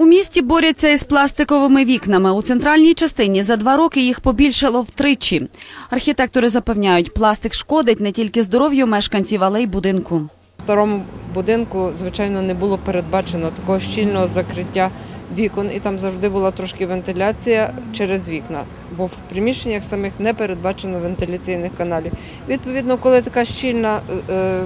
У місті борються із пластиковими вікнами. У центральній частині за два роки їх побільшало втричі. Архітектори запевняють, пластик шкодить не тільки здоров'ю мешканців, але й будинку. В старому будинку, звичайно, не було передбачено такого щільного закриття вікон, і там завжди була трошки вентиляція через вікна, бо в приміщеннях самих не передбачено вентиляційних каналів. Відповідно, коли така щільна, е, е,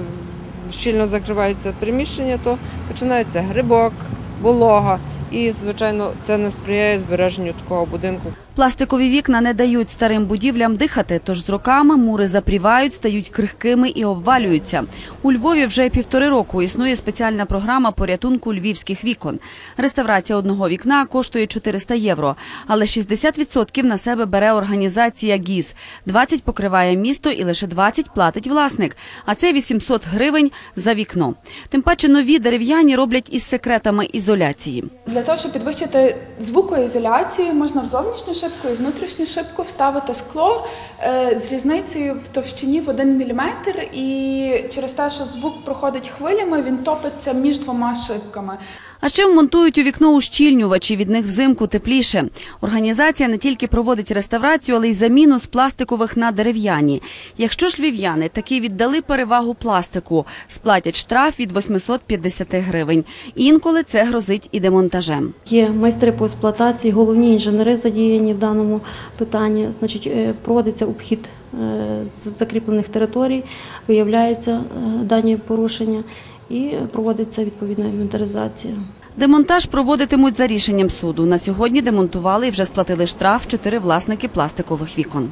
щільно закривається приміщення, то починається грибок, волога. І, звичайно, це не сприяє збереженню такого будинку. Пластикові вікна не дають старим будівлям дихати, тож з роками мури запрівають, стають крихкими і обвалюються. У Львові вже півтори року існує спеціальна програма порятунку львівських вікон. Реставрація одного вікна коштує 400 євро, але 60% на себе бере організація ГІЗ. 20 покриває місто і лише 20 платить власник. А це 800 гривень за вікно. Тим паче нові дерев'яні роблять із секретами ізоляції. Для того, щоб підвищити звукоізоляцію, можна в зовнішню шибку і внутрішню шибку вставити скло е, з різницею в товщині в 1 мм, і через те, що звук проходить хвилями, він топиться між двома шибками. А ще вмонтують у вікно ущільнювачі, від них взимку тепліше. Організація не тільки проводить реставрацію, але й заміну з пластикових на дерев'яні. Якщо ж львів'яни таки віддали перевагу пластику, сплатять штраф від 850 гривень. Інколи це грозить і демонтажем. Є майстри по експлуатації, головні інженери задіяні в даному питанні. Значить, е, проводиться обхід е, з закріплених територій, виявляються е, дані порушення і проводиться відповідна інвентаризація. Демонтаж проводитимуть за рішенням суду. На сьогодні демонтували і вже сплатили штраф чотири власники пластикових вікон.